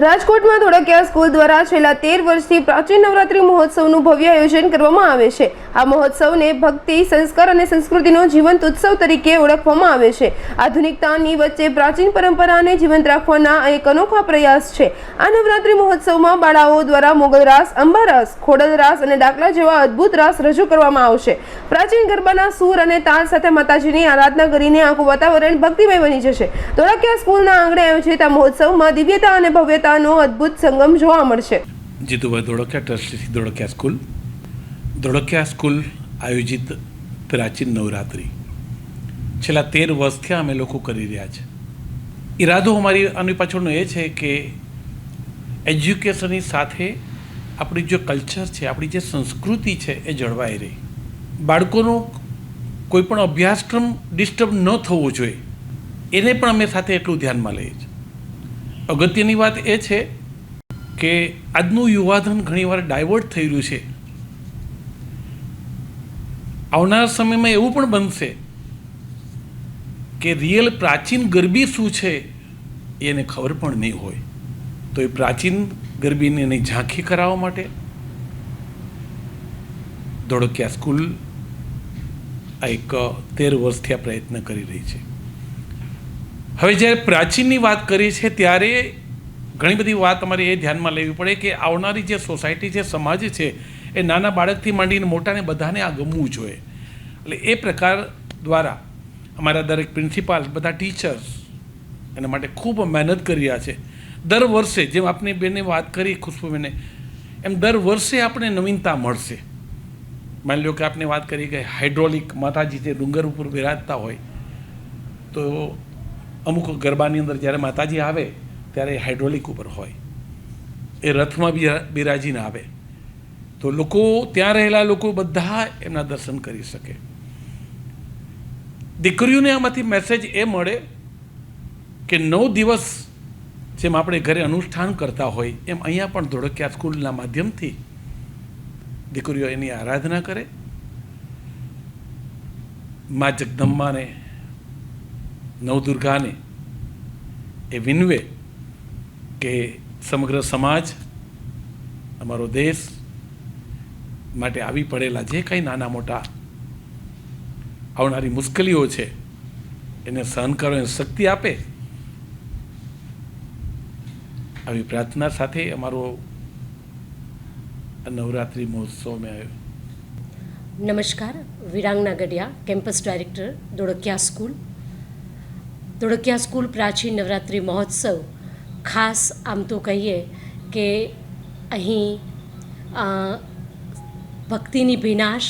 રાજકોટમાં ધોળકિયા સ્કૂલ દ્વારા છેલ્લા તેર વર્ષથી પ્રાચીન નવરાત્રી મહોત્સવનું ભવ્ય આયોજન કરવામાં આવે છે. આ મહોત્સવને ભક્તિ, સંસ્કાર અને સંસ્કૃતિનો જીવંત ઉત્સવ તરીકે ઓળખવામાં આવે છે. આધુનિકતાની વચ્ચે પ્રાચીન પરંપરાને જીવંત રાખવાના એક અનોખા પ્રયાસ છે. આ નવરાત્રી મહોત્સવમાં બાળાઓ દ્વારા મોગલ રાસ, અંબા રાસ, ખોડલ રાસ અને ડાકલા જેવા અદ્ભુત રાસ રજૂ કરવામાં આવશે. પ્રાચીન ગરબાના સૂર અને તાલ સાથે માતાજીની આરાધના કરીને આખું વાતાવરણ ભક્તિમય બની જશે. ધોળકિયા સ્કૂલના આંગણે આયોજિત આ મહોત્સવમાં દિવ્યતા અને ભવ્યતાનો અદ્ભુત સંગમ જોવા મળશે. જીતુભાઈ ધોળકિયા ટ્રસ્ટીથી ધોળકિયા સ્કૂલ. ધોળકિયા સ્કૂલ આયોજિત પ્રાચીન નવરાત્રિ. છેલ્લા તેર વર્ષથી અમે લોકો કરી રહ્યા છે. ઈરાદો અમારી આની પાછળનો એ છે કે એજ્યુકેશનની સાથે આપણી જે કલ્ચર છે, આપણી જે સંસ્કૃતિ છે એ જળવાઈ રહી. બાળકોનો કોઈ પણ અભ્યાસક્રમ ડિસ્ટર્બ ન થવો જોઈએ. એને પણ અમે સાથે એટલું ધ્યાનમાં લઈએ છીએ. અગત્યની વાત એ છે કે આજનું યુવાધન ઘણીવાર ડાયવર્ટ થઈ રહ્યું છે. આવનાર સમયમાં એવું પણ બનશે કે રિયલ પ્રાચીન ગરબી શું છે એને ખબર પણ નહીં હોય. તો એ પ્રાચીન ગરબીને એની ઝાંખી કરાવવા માટે ધોળકિયા સ્કૂલ આ એક તેર વર્ષથી આ પ્રયત્ન કરી રહી છે. હવે જ્યારે પ્રાચીનની વાત કરીએ છીએ ત્યારે ઘણી બધી વાત અમારે એ ધ્યાનમાં લેવી પડે કે આવનારી જે સોસાયટી છે, સમાજ છે, એ નાના બાળકથી માંડીને મોટાને બધાને આ ગમવું જોઈએ. એટલે એ પ્રકાર દ્વારા અમારા દરેક પ્રિન્સિપાલ, બધા ટીચર્સ એના માટે ખૂબ મહેનત કરી રહ્યા છે. દર વર્ષે જેમ આપની બેને વાત કરી ખુશ્બુબેને એમ દર વર્ષે આપણે નવીનતા મળશે. માની લો કે આપણે વાત કરી કે હાઇડ્રોલિક માતાજી જે ડુંગર ઉપર બિરાજતા હોય, તો અમુક ગરબાની અંદર જ્યારે માતાજી આવે, ત્યારે હાઇડ્રોલિક ઉપર હોય. એ રથમાં બિરા- બિરાજીને આવે. તો લોકો ત્યાં રહેલા લોકો બધા એમના દર્શન કરી શકે. દીકરીઓને આમાંથી મેસેજ એ મળે કે નવ દિવસ જેમ આપણે ઘરે અનુષ્ઠાન કરતા હોય, એમ અહીંયા પણ ધોળકિયા સ્કૂલના માધ્યમથી દીકરીઓ એની આરાધના કરે. મા જગદંબાને નવદુર્ગાને એ વિનવે કે સમગ્ર સમાજ, અમારો દેશ માટે આવી પડેલા જે કંઈ નાના મોટા આવનારી મુશ્કેલીઓ છે, એને સહન કરવાની શક્તિ આપે, આવી પ્રાર્થના સાથે અમારો નવરાત્રિ મહોત્સવ મેં આવ્યો. નમસ્કાર, Virangana Gadhiya, campus director, Dodakiya school. Dodakiya school પ્રાચીન નવરાત્રિ મહોત્સવ. ખાસ આમ તો કહીએ કે અહીં ભક્તિની ભીનાશ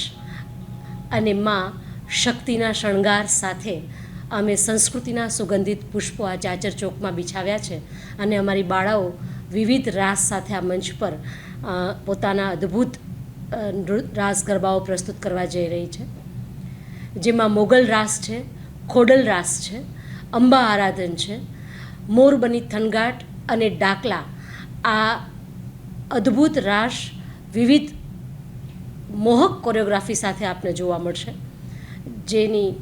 અને માં શક્તિના શણગાર સાથે અમે સંસ્કૃતિના સુગંધિત પુષ્પો આ ચાચર ચોકમાં બિછાવ્યા છે અને અમારી બાળાઓ વિવિધ રાસ સાથે આ મંચ પર પોતાના અદ્ભુત રાસ ગરબાઓ પ્રસ્તુત કરવા જઈ રહી છે. જેમાં મોગલ રાસ છે, ખોડલ રાસ છે અંબા આરાધન છે. મોરબની થનગાટ અને ડાકલા. આ અદ્ભુત રાસ વિવિધ મોહક કોરિયોગ્રાફી સાથે આપને જોવા મળશે. જેની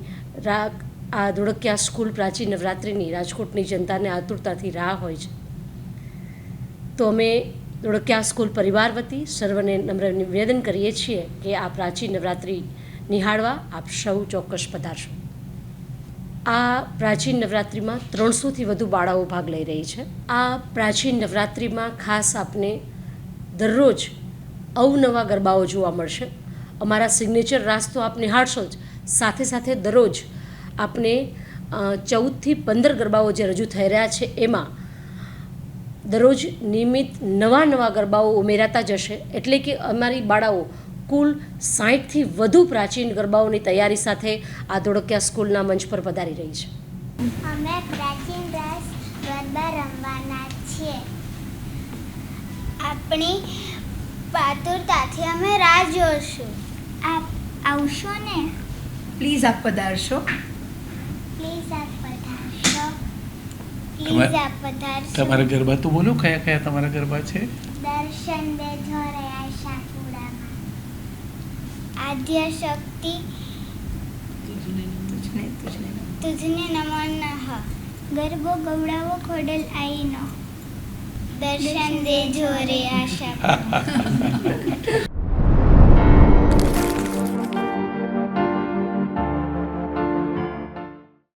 રા આ ધોળકિયા સ્કૂલ પ્રાચીન નવરાત્રિની રાજકોટની જનતાને આતુરતાથી રાહ હોય છે. તો અમે ધોળકિયા સ્કૂલ પરિવાર વતી સર્વને નમ્ર નિવેદન કરીએ છીએ કે આ પ્રાચીન નવરાત્રિ નિહાળવા આપ સૌ ચોક્કસ પધારશો. આ પ્રાચીન નવરાત્રિમાં ત્રણસોથી વધુ બાળાઓ ભાગ લઈ રહી છે. આ પ્રાચીન નવરાત્રિમાં ખાસ આપને દરરોજ અવનવા ગરબાઓ જોવા મળશે. અમારા સિગ્નેચર રાસ તો આપ નિહાળશો જ. સાથે સાથે દરરોજ આપને ચૌદથી પંદર ગરબાઓ જે રજૂ થઈ રહ્યા છે એમાં દરરોજ નિયમિત નવા નવા ગરબાઓ ઉમેરાતા જશે. એટલે કે અમારી બાળાઓ કુલ સાહીઠથી વધુ પ્રાચીન ગરબાઓની તૈયારી સાથે આ ધોળકિયા સ્કૂલના મંચ પર પધારી રહી છે. અમે પ્રાચીન રાસ ગરબા રમવાના છીએ. આપણી પાતુરતાથી અમે રાહ જોશું. આપ આવશો ને? પ્લીઝ આપ પધારશો. પ્લીઝ આપ પધારશો. પ્લીઝ આપ પધારશો. તમારા ગરબા તો બોલો કયા કયા તમારા ગરબા છે? દર્શન બે આશાપુરામાં આદ્ય શક્તિ તુજને નમો નહ ગરબો ગવડાવો ખોડલ આઈનો દર્શન દેજો રે આશા